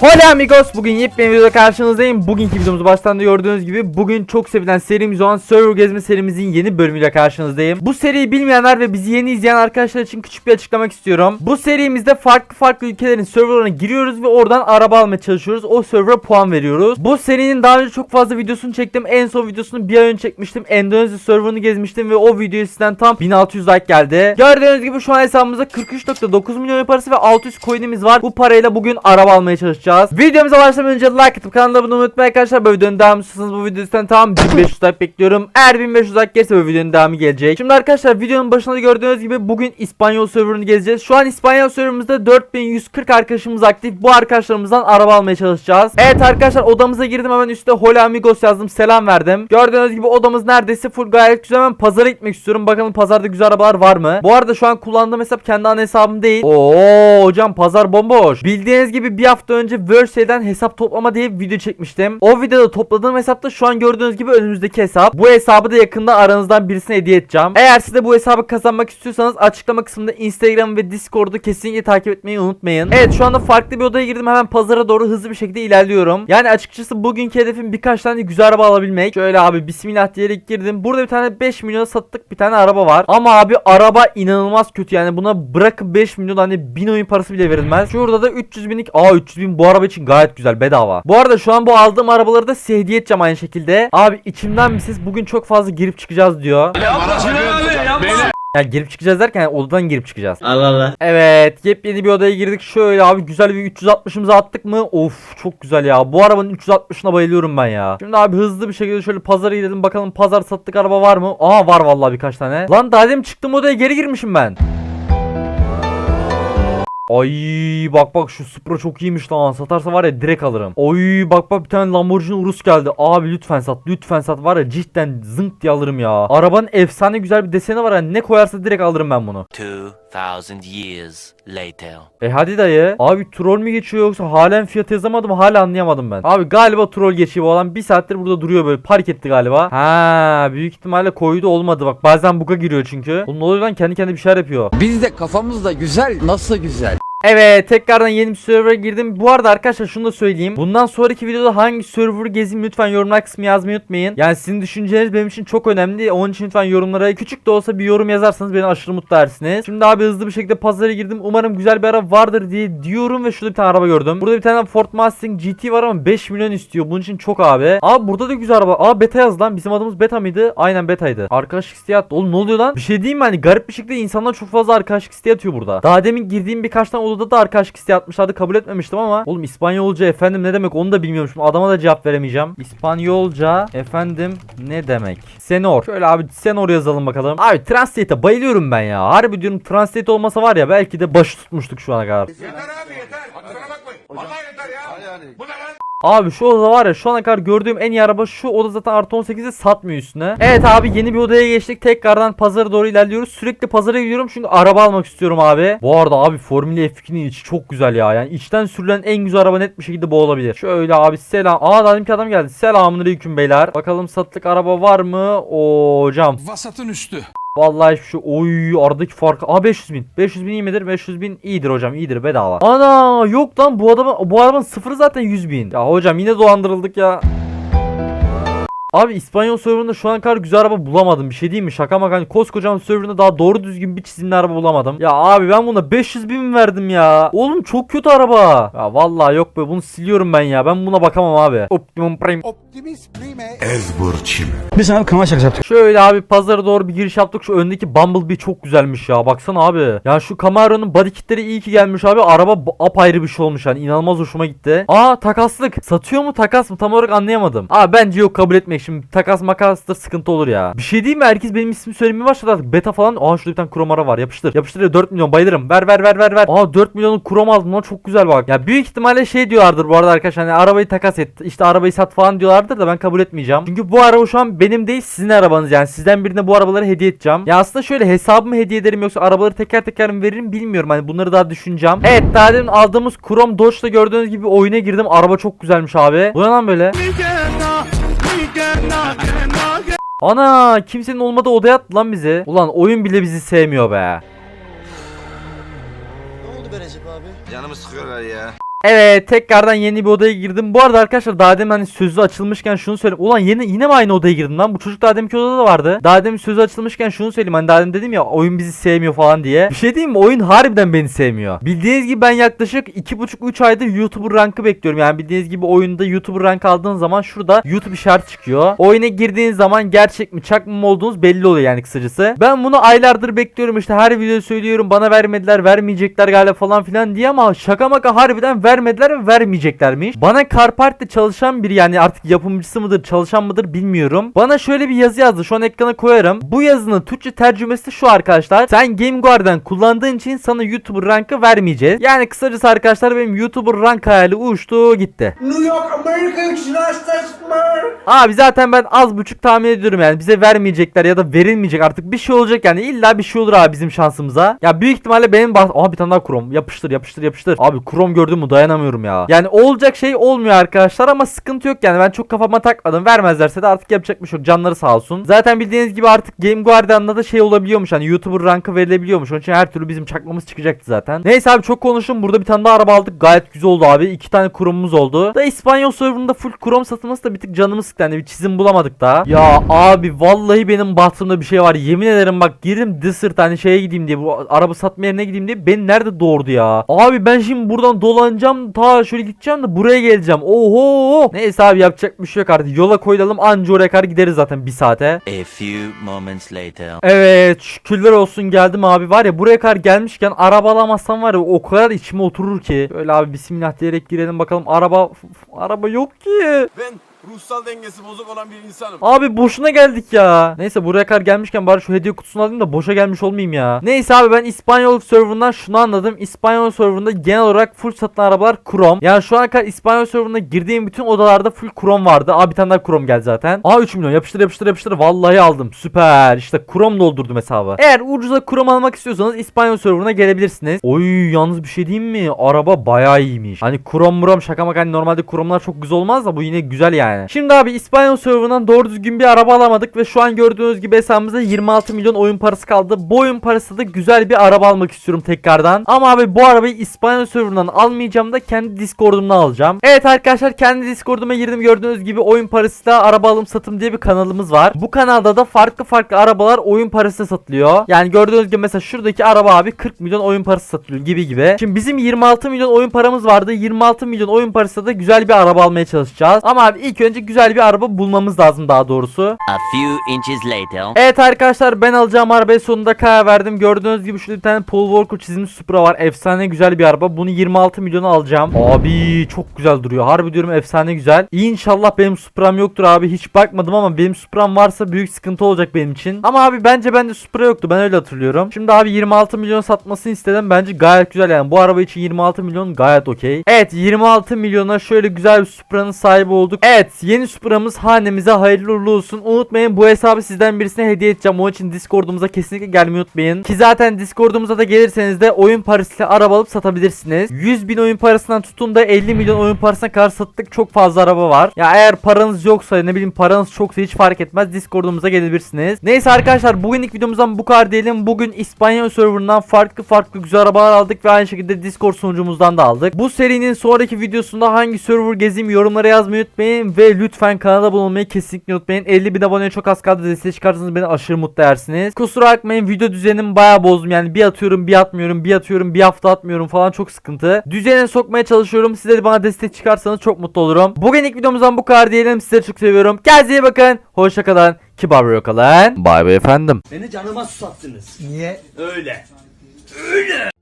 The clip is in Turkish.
Hola amigos bugün yepyeni videoda karşınızdayım. Bugünkü videomuzu baştan da gördüğünüz gibi Bugün çok sevilen serimiz olan Server Gezme serimizin yeni bölümüyle karşınızdayım. Bu seriyi bilmeyenler ve bizi yeni izleyen arkadaşlar için küçük bir açıklamak istiyorum. Bu serimizde farklı farklı ülkelerin serverlarına giriyoruz ve oradan araba almaya çalışıyoruz. O server'a puan veriyoruz. Bu serinin daha önce çok fazla videosunu çektim. En son videosunu bir ay önce çekmiştim. Endonezya serverını gezmiştim ve o videoya sizden tam 1600 like geldi. Gördüğünüz gibi şu an hesabımızda 43.9 milyon parası ve 600 coin'imiz var. Bu parayla bugün araba almaya çalışacağız Videomuza başlamadan önce like atıp kanala abone olmayı unutmayın arkadaşlar. Böyle videonun devamı istiyorsanız bu videodan tam 1500 like bekliyorum. Eğer 1500 like gelirse bu videonun devamı gelecek. Şimdi arkadaşlar videonun başında da gördüğünüz gibi bugün İspanyol serverını gezeceğiz. Şu an İspanyol serverımızda 4140 arkadaşımız aktif. Bu arkadaşlarımızdan araba almaya çalışacağız. Evet arkadaşlar odamıza girdim. Hemen üstte Hola Amigos yazdım. Selam verdim. Gördüğünüz gibi odamız neredeyse full. Gayet güzel. Hemen pazara gitmek istiyorum. Bakalım pazarda güzel arabalar var mı? Bu arada şu an kullandığım hesap kendi ana hesabım değil. Oo hocam pazar bomboş. Bildiğiniz gibi bir hafta önce Verse'den hesap toplama diye bir video çekmiştim. O videoda topladığım hesapta şu an gördüğünüz gibi önümüzdeki hesap. Bu hesabı da yakında aranızdan birisine hediye edeceğim. Eğer siz de bu hesabı kazanmak istiyorsanız açıklama kısmında Instagram ve Discord'u kesinlikle takip etmeyi unutmayın. Evet şu anda farklı bir odaya girdim. Hemen pazara doğru hızlı bir şekilde ilerliyorum. Yani açıkçası bugünkü hedefim birkaç tane güzel araba alabilmek. Şöyle abi bismillah diyerek girdim. Burada bir tane 5 milyona sattık bir tane araba var. Ama abi araba inanılmaz kötü. Yani buna bırakın 5 milyon hani 1000 oyun parası bile verilmez. Şurada da 300 binlik aa 300 bin bu araba için gayet güzel bedava Bu arada şu an bu aldığım arabaları da size hediye edeceğim aynı şekilde Abi içimden mi siz bugün çok fazla girip çıkacağız diyor ya girip çıkacağız derken yani odadan girip çıkacağız. Allah Allah. Evet yepyeni bir odaya girdik. Şöyle abi güzel bir 360'ımızı attık mı? Of çok güzel ya. Bu arabanın 360'ına bayılıyorum ben ya. Şimdi abi hızlı bir şekilde şöyle pazara gidelim bakalım pazar sattık araba var mı? Aa var vallahi birkaç tane. Lan daha demin çıktım odaya geri girmişim ben. Ay bak bak şu Supra çok iyiymiş lan satarsa var ya direkt alırım. Oy bak bak bir tane Lamborghini Urus geldi. Abi lütfen sat lütfen sat var ya cidden zınk diye alırım ya. Arabanın efsane güzel bir deseni var ya ne koyarsa direkt alırım ben bunu. 2000 years later. E hadi dayı. Abi troll mü geçiyor yoksa halen fiyat yazamadım hala anlayamadım ben. Abi galiba troll geçiyor bu adam bir saattir burada duruyor böyle park etti galiba. Ha büyük ihtimalle koydu olmadı bak bazen buga giriyor çünkü. Bunun oluyor lan kendi kendine bir şeyler yapıyor. Biz de kafamızda güzel nasıl güzel. Evet tekrardan yeni bir server'a girdim. Bu arada arkadaşlar şunu da söyleyeyim. Bundan sonraki videoda hangi server'ı gezeyim lütfen yorumlar kısmı yazmayı unutmayın. Yani sizin düşünceleriniz benim için çok önemli. Onun için lütfen yorumlara küçük de olsa bir yorum yazarsanız beni aşırı mutlu edersiniz. Şimdi abi hızlı bir şekilde pazara girdim. Umarım güzel bir araba vardır diye diyorum ve şurada bir tane araba gördüm. Burada bir tane Ford Mustang GT var ama 5 milyon istiyor. Bunun için çok abi. Abi burada da güzel araba. Aa beta yaz lan. Bizim adımız beta mıydı? Aynen betaydı. Arkadaşlık isteği attı. Oğlum ne oluyor lan? Bir şey diyeyim mi? Hani garip bir şekilde insanlar çok fazla arkadaşlık isteği atıyor burada. Daha demin girdiğim birkaç tane odada da arkadaşlık isteği atmışlardı. Kabul etmemiştim ama. Oğlum İspanyolca efendim ne demek onu da bilmiyorum. Şimdi adama da cevap veremeyeceğim. İspanyolca efendim ne demek? Senor. Şöyle abi senor yazalım bakalım. Abi translate'e bayılıyorum ben ya. Harbi diyorum translate olmasa var ya belki de başı tutmuştuk şu ana kadar. Yeter abi yeter. Kusura bakmayın. Vallahi yeter ya. Bu ne? Abi şu oda var ya şu ana kadar gördüğüm en iyi araba şu oda zaten artı 18'i satmıyor üstüne. Evet abi yeni bir odaya geçtik. Tekrardan pazara doğru ilerliyoruz. Sürekli pazara gidiyorum çünkü araba almak istiyorum abi. Bu arada abi Formula F2'nin içi çok güzel ya. Yani içten sürülen en güzel araba net bir şekilde bu olabilir. Şöyle abi selam. Aa demin ki adam geldi. Selamünaleyküm beyler. Bakalım satılık araba var mı? Oo hocam. Vasatın üstü. Vallahi şu oy aradaki fark. Aa 500 bin. 500 bin iyi midir? 500 bin iyidir hocam iyidir bedava. Ana yok lan bu adamın bu arabanın sıfırı zaten 100 bin. Ya hocam yine dolandırıldık ya. Abi İspanyol serverında şu an kadar güzel araba bulamadım. Bir şey diyeyim mi? Şaka maka hani koskocaman serverında daha doğru düzgün bir çizimli araba bulamadım. Ya abi ben buna 500 bin verdim ya? Oğlum çok kötü araba. Ya vallahi yok be bunu siliyorum ben ya. Ben buna bakamam abi. Optimum Prime. Optimus Prime. Biz sana kanal şakası yaptık. Şöyle abi pazara doğru bir giriş yaptık. Şu öndeki Bumblebee çok güzelmiş ya. Baksana abi. Ya şu Camaro'nun body kitleri iyi ki gelmiş abi. Araba apayrı bir şey olmuş yani. İnanılmaz hoşuma gitti. Aa takaslık. Satıyor mu takas mı? Tam olarak anlayamadım. Aa bence yok kabul etmek. Şimdi takas makastır sıkıntı olur ya. Bir şey değil mi? Herkes benim ismimi söylemeye başladı artık. Beta falan. Aa şurada bir tane kromara var. Yapıştır. Yapıştır ya 4 milyon bayılırım. Ver ver ver ver ver. Aa 4 milyonun krom aldım lan çok güzel bak. Ya büyük ihtimalle şey diyorlardır bu arada arkadaşlar. Hani arabayı takas et. İşte arabayı sat falan diyorlardır da ben kabul etmeyeceğim. Çünkü bu araba şu an benim değil sizin arabanız yani. Sizden birine bu arabaları hediye edeceğim. Ya aslında şöyle hesabımı hediye ederim yoksa arabaları teker teker mi veririm bilmiyorum. Hani bunları daha düşüneceğim. Evet daha demin aldığımız Chrome Dodge'da gördüğünüz gibi oyuna girdim. Araba çok güzelmiş abi. Bu ne lan böyle? Ana kimsenin olmadığı odaya attı lan bizi. Ulan oyun bile bizi sevmiyor be. Canımı sıkıyorlar ya. Evet tekrardan yeni bir odaya girdim. Bu arada arkadaşlar daha demin hani sözü açılmışken şunu söyleyeyim. Ulan yeni yine mi aynı odaya girdim lan? Bu çocuk daha deminki odada da vardı. Daha demin sözü açılmışken şunu söyleyeyim. Hani daha demin dedim ya oyun bizi sevmiyor falan diye. Bir şey diyeyim mi? Oyun harbiden beni sevmiyor. Bildiğiniz gibi ben yaklaşık 2,5-3 aydır YouTuber rankı bekliyorum. Yani bildiğiniz gibi oyunda YouTuber rank aldığın zaman şurada YouTube işareti çıkıyor. Oyuna girdiğiniz zaman gerçek mi çak mı olduğunuz belli oluyor yani kısacası. Ben bunu aylardır bekliyorum işte her videoda söylüyorum bana vermediler vermeyecekler galiba falan filan diye ama şaka maka harbiden vermediler ve vermeyeceklermiş. Bana Carpart'te çalışan biri yani artık yapımcısı mıdır çalışan mıdır bilmiyorum. Bana şöyle bir yazı yazdı şu an ekrana koyarım. Bu yazının Türkçe tercümesi şu arkadaşlar. Sen Game Guard'dan kullandığın için sana YouTuber rankı vermeyeceğiz. Yani kısacası arkadaşlar benim YouTuber rank hayali uçtu gitti. New York, Amerika, United States of America. Abi zaten ben az buçuk tahmin ediyorum yani bize vermeyecekler ya da verilmeyecek artık bir şey olacak yani illa bir şey olur abi bizim şansımıza. Ya büyük ihtimalle benim bas Aha bir tane daha krom yapıştır yapıştır yapıştır. Abi krom gördüm mü dayanamıyorum ya. Yani olacak şey olmuyor arkadaşlar ama sıkıntı yok yani ben çok kafama takmadım vermezlerse de artık yapacak bir şey yok canları sağ olsun. Zaten bildiğiniz gibi artık Game Guardian'da da şey olabiliyormuş hani YouTuber rankı verilebiliyormuş onun için her türlü bizim çakmamız çıkacaktı zaten. Neyse abi çok konuştum burada bir tane daha araba aldık gayet güzel oldu abi iki tane kromumuz oldu. Da İspanyol serverında full krom satılması da bir tık canımı sıktı hani bir çizim bulamadık daha. Ya abi vallahi benim bahtımda bir şey var yemin ederim bak girdim Desert hani şeye gideyim diye bu araba satma yerine gideyim diye beni nerede doğurdu ya. Abi ben şimdi buradan dolanacağım ta şöyle gideceğim de buraya geleceğim. Oho. Neyse abi yapacak bir şey yok artık yola koyulalım anca oraya kadar gideriz zaten bir saate. A few moments later. Evet şükürler olsun geldim abi var ya buraya kadar gelmişken araba alamazsam var ya o kadar içime oturur ki. Böyle abi bismillah diyerek girelim bakalım araba f- f- araba yok ki. Ben ruhsal dengesi bozuk olan bir insanım. Abi boşuna geldik ya. Neyse buraya kadar gelmişken bari şu hediye kutusunu alayım da boşa gelmiş olmayayım ya. Neyse abi ben İspanyol serverından şunu anladım. İspanyol serverında genel olarak full satılan arabalar krom. Yani şu ana kadar İspanyol serverına girdiğim bütün odalarda full krom vardı. Abi bir tane daha krom geldi zaten. Aa 3 milyon yapıştır yapıştır yapıştır. Vallahi aldım. Süper. İşte krom doldurdum hesabı. Eğer ucuza krom almak istiyorsanız İspanyol serverına gelebilirsiniz. Oy yalnız bir şey diyeyim mi? Araba bayağı iyiymiş. Hani krom muram şaka maka hani normalde kromlar çok güzel olmaz da bu yine güzel yani. Şimdi abi İspanyol serverından doğru düzgün bir araba alamadık ve şu an gördüğünüz gibi hesabımızda 26 milyon oyun parası kaldı. Bu oyun parası da güzel bir araba almak istiyorum tekrardan. Ama abi bu arabayı İspanyol serverından almayacağım da kendi Discord'umdan alacağım. Evet arkadaşlar kendi Discord'uma girdim gördüğünüz gibi oyun parasıyla araba alım satım diye bir kanalımız var. Bu kanalda da farklı farklı arabalar oyun parasına satılıyor. Yani gördüğünüz gibi mesela şuradaki araba abi 40 milyon oyun parası satılıyor gibi gibi. Şimdi bizim 26 milyon oyun paramız vardı. 26 milyon oyun parasıyla da güzel bir araba almaya çalışacağız. Ama abi ilk önce güzel bir araba bulmamız lazım daha doğrusu. A few inches later. Evet arkadaşlar ben alacağım arabaya sonunda karar verdim. Gördüğünüz gibi şurada bir tane Paul Walker çizilmiş Supra var. Efsane güzel bir araba. Bunu 26 milyona alacağım. Abi çok güzel duruyor. Harbi diyorum efsane güzel. İnşallah benim Supra'm yoktur abi. Hiç bakmadım ama benim Supra'm varsa büyük sıkıntı olacak benim için. Ama abi bence bende Supra yoktu. Ben öyle hatırlıyorum. Şimdi abi 26 milyon satmasını istedim. Bence gayet güzel yani. Bu araba için 26 milyon gayet okey. Evet 26 milyona şöyle güzel bir Supra'nın sahibi olduk. Evet yeni Supra'mız hanemize hayırlı uğurlu olsun. Unutmayın bu hesabı sizden birisine hediye edeceğim. Onun için Discord'umuza kesinlikle gelmeyi unutmayın. Ki zaten Discord'umuza da gelirseniz de oyun parasıyla araba alıp satabilirsiniz. 100 bin oyun parasından tutun da 50 milyon oyun parasına kadar sattık. Çok fazla araba var. Ya eğer paranız yoksa ne bileyim paranız çoksa hiç fark etmez. Discord'umuza gelebilirsiniz. Neyse arkadaşlar bugünlük videomuzdan bu kadar diyelim. Bugün İspanyol serverından farklı farklı güzel arabalar aldık ve aynı şekilde Discord sunucumuzdan da aldık. Bu serinin sonraki videosunda hangi server gezeyim yorumlara yazmayı unutmayın ve lütfen kanala abone olmayı kesinlikle unutmayın. 50 bin aboneye çok az kaldı. Destek çıkarsanız beni aşırı mutlu edersiniz. Kusura bakmayın video düzenimi bayağı bozdum. Yani bir atıyorum bir atmıyorum bir atıyorum bir hafta atmıyorum falan çok sıkıntı. Düzene sokmaya çalışıyorum. Size de bana destek çıkarsanız çok mutlu olurum. Bugünlük videomuzdan bu kadar diyelim. Sizleri çok seviyorum. Kendinize iyi bakın. Hoşçakalın. Kibar kalın. Bay bay efendim. Beni canıma susattınız. Niye? Öyle. Öyle.